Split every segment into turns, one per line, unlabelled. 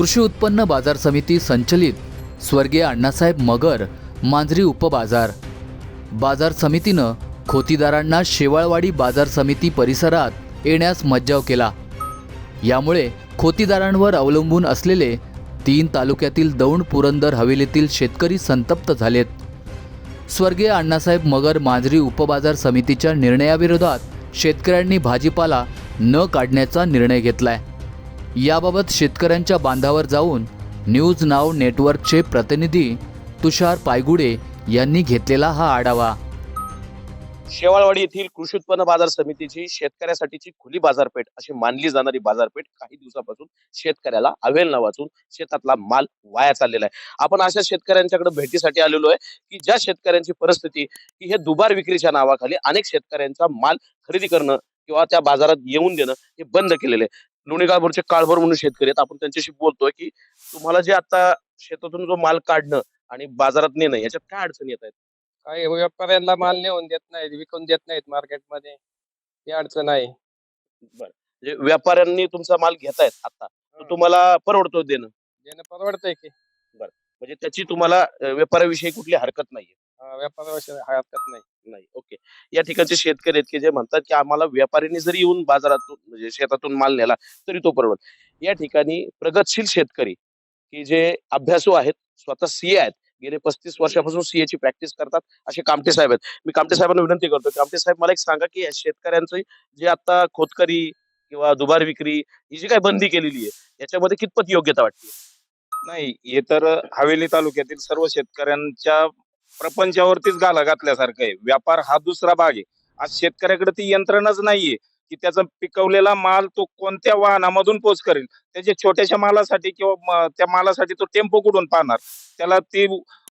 कृषी उत्पन्न बाजार समिती संचलित. स्वर्गीय अण्णासाहेब मगर मांजरी उपबाजार. बाजार समितीनं खोतीदारांना शेवाळवाडी बाजार समिती परिसरात येण्यास मज्जाव केला. यामुळे खोतीदारांवर अवलंबून असलेले तीन तालुक्यातील दौंड पुरंदर हवेलीतील शेतकरी संतप्त झालेत. स्वर्गीय अण्णासाहेब मगर मांजरी उपबाजार समितीच्या निर्णयाविरोधात शेतकऱ्यांनी भाजीपाला न काढण्याचा निर्णय घेतलाय. याबाबत शेतकऱ्यांच्या बांधावर जाऊन न्यूज नाव नेटवर्कचे प्रतिनिधी तुषार पायगुडे यांनी घेतलेला हा आढावा.
शेवाळवाडी येथील कृषी उत्पन्न बाजार समितीची शेतकऱ्यासाठीची खुली बाजारपेठ अशी मानली जाणारी बाजारपेठ काही दिवसापासून शेतकऱ्याला अवेल नावाचून शेतातला माल वाया चाललेला आहे. आपण अशा शेतकऱ्यांच्याकडे भेटीसाठी आलेलो आहे की ज्या शेतकऱ्यांची परिस्थिती की हे दुबार विक्रीच्या नावाखाली अनेक शेतकऱ्यांचा माल खरेदी करणं किंवा त्या बाजारात येऊन देणं हे बंद केलेलं आहे. लोणी काळभोरचे काळभोर म्हणून शेतकरी आहेत. आपण त्यांच्याशी बोलतोय की तुम्हाला जे आता शेतातून जो माल काढणं आणि बाजारात नेणं याच्यात काय अडचणी येत आहेत?
काही व्यापाऱ्यांना माल नेऊन देत नाहीत विकून देत नाहीत मार्केटमध्ये. ही अडचण आहे.
म्हणजे व्यापाऱ्यांनी तुमचा माल घेतायत आता. तर तुम्हाला परवडतो देणं.
देणं परवडतंय की.
म्हणजे त्याची तुम्हाला अं, व्यापाराविषयी कुठली हरकत नाहीये.
हरकत नाही.
नाही. ओके. या ठिकाणचे शेतकरी आहेत की जे म्हणतात की आम्हाला व्यापाऱ्यांनी जरी येऊन बाजारातून म्हणजे शेतातून माल नेला तरी तो परवडत या ठिकाणी प्रगतशील शेतकरी की जे अभ्यासू आहेत स्वतः सीए आहेत गेले पस्तीस वर्षापासून सीए ची प्रॅक्टिस करतात असे कामटे साहेब आहेत. मी कामटे साहेबांना विनंती करतो कामटे साहेब मला एक सांगा की या शेतकऱ्यांचं जे आता खोतकरी किंवा दुबार विक्री ही जी काय बंदी केलेली आहे याच्यामध्ये कितपत योग्यता वाटते?
नाही हे तर हवेली तालुक्यातील सर्व शेतकऱ्यांच्या प्रपंचावरतीच घाला घातल्यासारखं आहे. व्यापार हा दुसरा भाग आहे. आज शेतकऱ्याकडे ती यंत्रणाच नाहीये की त्याचा पिकवलेला माल तो कोणत्या वाहनामधून पोच करेल? त्याच्या छोट्याशा मालासाठी किंवा त्या मालासाठी तो टेम्पो कुठून पाहणार? त्याला ती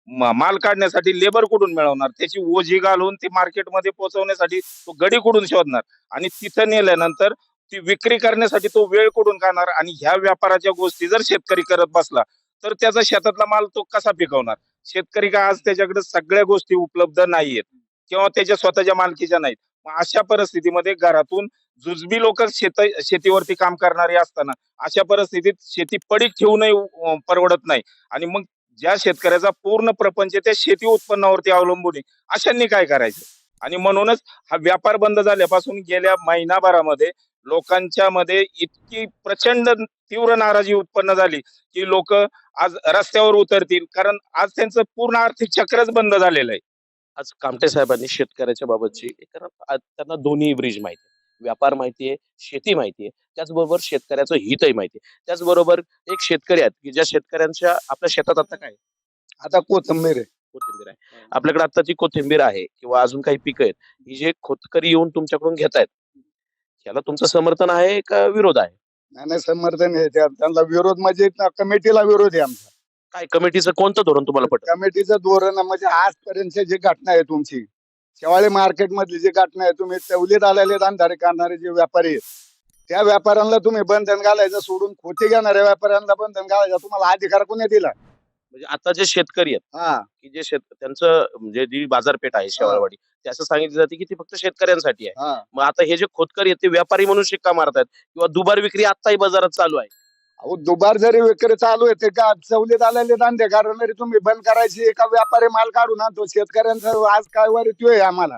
म- माल काढण्यासाठी लेबर कुठून मिळवणार? त्याची ओझी घालून ते मार्केटमध्ये पोहोचवण्यासाठी तो गडी कुठून शोधणार? आणि तिथं नेल्यानंतर ती विक्री करण्यासाठी तो वेळ कुठून काढणार? आणि ह्या व्यापाराच्या गोष्टी जर शेतकरी करत बसला तर त्याचा शेतातला माल तो कसा पिकवणार? शेतकरी का आज त्याच्याकडे सगळ्या गोष्टी उपलब्ध नाहीयेत. किंवा त्याच्या स्वतःच्या मालकीच्या नाहीत. मग अशा परिस्थितीमध्ये घरातून जुजबी लोक शेत शेतीवरती काम करणारे असताना अशा परिस्थितीत शेती पडीक ठेवूनही परवडत नाही. आणि मग ज्या शेतकऱ्याचा पूर्ण प्रपंच त्या शेती उत्पन्नावरती अवलंबून आहे. अशांनी काय करायचं? आणि म्हणूनच हा व्यापार बंद झाल्यापासून गेल्या महिनाभरामध्ये लोकांच्या मध्ये इतकी प्रचंड तीव्र नाराजी उत्पन्न झाली की लोक आज रस्त्यावर उतरतील. कारण आज त्यांचं पूर्ण आर्थिक चक्रच बंद झालेलं आहे.
आज कामटे साहेबांनी शेतकऱ्याच्या बाबतची कारण त्यांना दोन्ही ब्रिज माहिती आहे. व्यापार माहिती आहे शेती माहिती आहे. त्याचबरोबर शेतकऱ्याचं हितही माहिती आहे. त्याचबरोबर एक शेतकरी आहेत की ज्या शेतकऱ्यांच्या आपल्या शेतात आता काय
आता कोथंबीर आहे.
कोथिंबीर आहे. आपल्याकडे आता जी कोथिंबीर आहे किंवा अजून काही पिकं आहेत. ही जे खोतकरी येऊन तुमच्याकडून घेतायत याला तुमचं समर्थन आहे का विरोध आहे?
नाही नाही समर्थन आहे. त्या- त्यांना विरोध म्हणजे कमिटीला विरोध आहे आमचा.
काय कमिटीचं कोणतं धोरण तुम्हाला पटत?
कमिटीचं धोरण म्हणजे आजपर्यंत जी घटना आहे तुमची शेवाळे मार्केट मधली जी घटना आहे तुम्ही तवलीत आलेले अंधारे करणारे जे व्यापारी आहेत. त्या व्यापाऱ्यांना तुम्ही बंधन घालायचं सोडून खोटी घेणाऱ्या व्यापाऱ्यांना बंधन घालायचं तुम्हाला अधिकार कोणी दिला?
म्हणजे आता जे शेतकरी आहेत
हा.
की जे शेत त्यांचं म्हणजे जी बाजारपेठ आहे शेवाळवाडी ते असं सांगितलं जाते की ती फक्त शेतकऱ्यांसाठी आहे.
हा.
मग आता हे जे खोतकरी आहेत ते व्यापारी म्हणून शिक्का मारतात किंवा दुबार विक्री आताही बाजारात चालू आहे.
अहो दुबार जरी विक्री चालू आहे ते का चवलीत आलेले धंदे जरी तुम्ही बंद करायची एका व्यापारी माल काढून आणतो शेतकऱ्यांचं आज काय वरित आहे आम्हाला.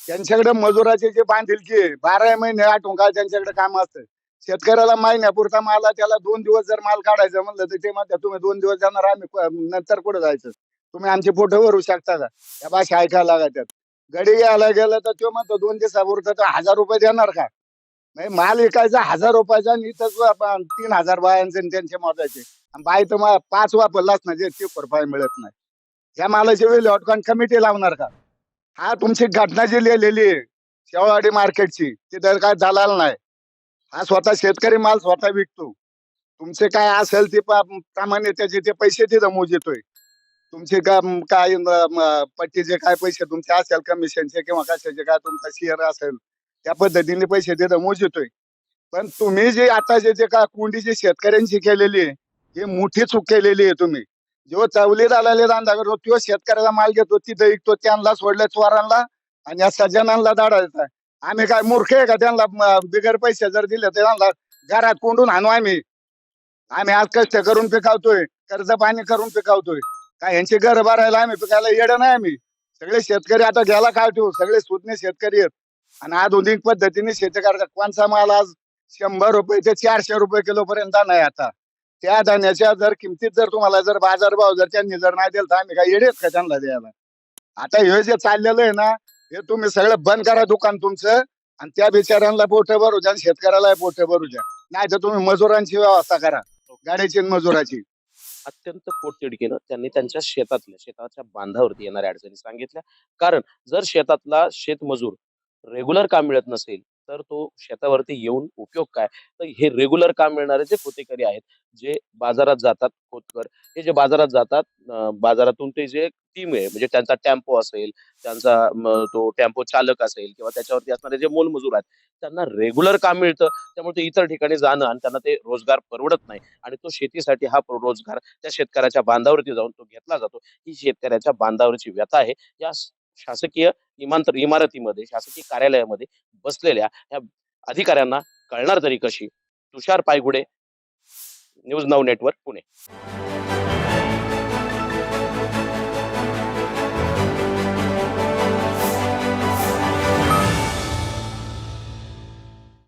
त्यांच्याकडे मजुराचे जे बांधिलकी आहे, बारा महिने आठवून काय त्यांच्याकडे काम असतं. शेतकऱ्याला महिन्यापुरता माल आहे, त्याला दोन दिवस जर माल काढायचा म्हणलं तर ते म्हणतात तुम्ही दोन दिवस जाणार आम्ही नंतर कुठे जायचं? तुम्ही आमचे फोटो भरू शकता का? त्या भाषा ऐकायला लागतात गडी घ्यायला गेलं तर तो म्हणतो दोन दिवसापुरता तर हजार रुपये देणार का? नाही माल विकायचा हजार रुपयाचा आणि इथं जो आपण तीन हजार बायांचे आणि त्यांचे मोजायचे. आणि बाई तर पाच वापरलाच ना जे ते रुपये मिळत नाही. ह्या मालाची वेळ लॉटकॉन कमिटी लावणार का? हा तुमची घटना जी लिहिलेली आहे शेवळवाडी मार्केटची ती तर काय दलाल नाही. हा स्वतः शेतकरी माल स्वतः विकतो. तुमचे काय असेल ते प्रमाणे त्याचे ते पैसे तिथं मोजतोय. तुमचे का काय पट्टीचे काय पैसे तुमचे असेल कमिशनचे किंवा कशाचे काय तुमचा शेअर असेल त्या पद्धतीने पैसे तिथं मोजतोय. पण तुम्ही जे आता जे जे का कोंडी जे शेतकऱ्यांची केलेली आहे ही मोठी चूक केलेली आहे तुम्ही. जो चवली दालाले धंदा करतो तो शेतकऱ्याचा माल घेतो तिथं विकतो त्यांना सोडलं चोरांना आणि या सज्जनांना दाडायचा आम्ही काय मूर्ख आहे का? त्यांना बिगर पैसे जर दिले तर त्यांना घरात कोंडून आणू आम्ही. आम्ही आज कष्ट करून पिकावतोय कर्ज पाणी करून पिकावतोय. काय यांची घर भरायला आम्ही पिकायला येडं नाही आम्ही. सगळे शेतकरी आता घ्यायला काय ठेवू? सगळे सुज्ञ शेतकरी आहेत. आणि आधुनिक पद्धतीने शेती करतात. कोणचा माल आज शंभर रुपये ते चारशे रुपये किलो पर्यंत नाही आता? त्या धान्याच्या जर किमतीत जर तुम्हाला जर बाजारभाव जर त्यांनी जर नाही दिला तर आम्ही काय येडेच का त्यांना द्यायला? आता हे जे चाललेलं आहे ना हे तुम्ही सगळं बंद करा दुकान तुमचं आणि त्या बिचाऱ्यांना पोट भरू द्या आणि शेतकऱ्याला पोट भरू द्या. नाही तर तुम्ही मजुरांची व्यवस्था करा गाड्याची आणि मजुराची.
अत्यंत पोटतिडकीनं त्यांनी त्यांच्या शेतातल्या शेताच्या बांधावरती येणाऱ्या अडचणी सांगितल्या. कारण जर शेतातला शेतमजूर रेग्युलर काम मिळत नसेल तर तो शेतावरती येऊन उपयोग काय? तर हे रेग्युलर काम मिळणारे जे खोतेकरी आहेत जे बाजारात जातात खोतकर हे जे बाजारात जातात बाजारातून ते जे टीम आहे म्हणजे त्यांचा टेम्पो असेल त्यांचा तो टेम्पो चालक असेल किंवा त्याच्यावरती असणारे जे मोलमजूर आहेत त्यांना रेग्युलर काम मिळतं. त्यामुळे ते इतर ठिकाणी जाणं आणि त्यांना ते रोजगार परवडत नाही. आणि तो शेतीसाठी हा रोजगार त्या शेतकऱ्याच्या बांधावरती जाऊन तो घेतला जातो. ही शेतकऱ्याच्या बांधावरची व्यथा आहे. या शासकीय इमांतर इमारतीमध्ये शासकीय कार्यालयामध्ये बसलेल्या या अधिकाऱ्यांना कळणार तरी कशी? तुषार पायगुडे न्यूज नऊ नेटवर्क पुणे.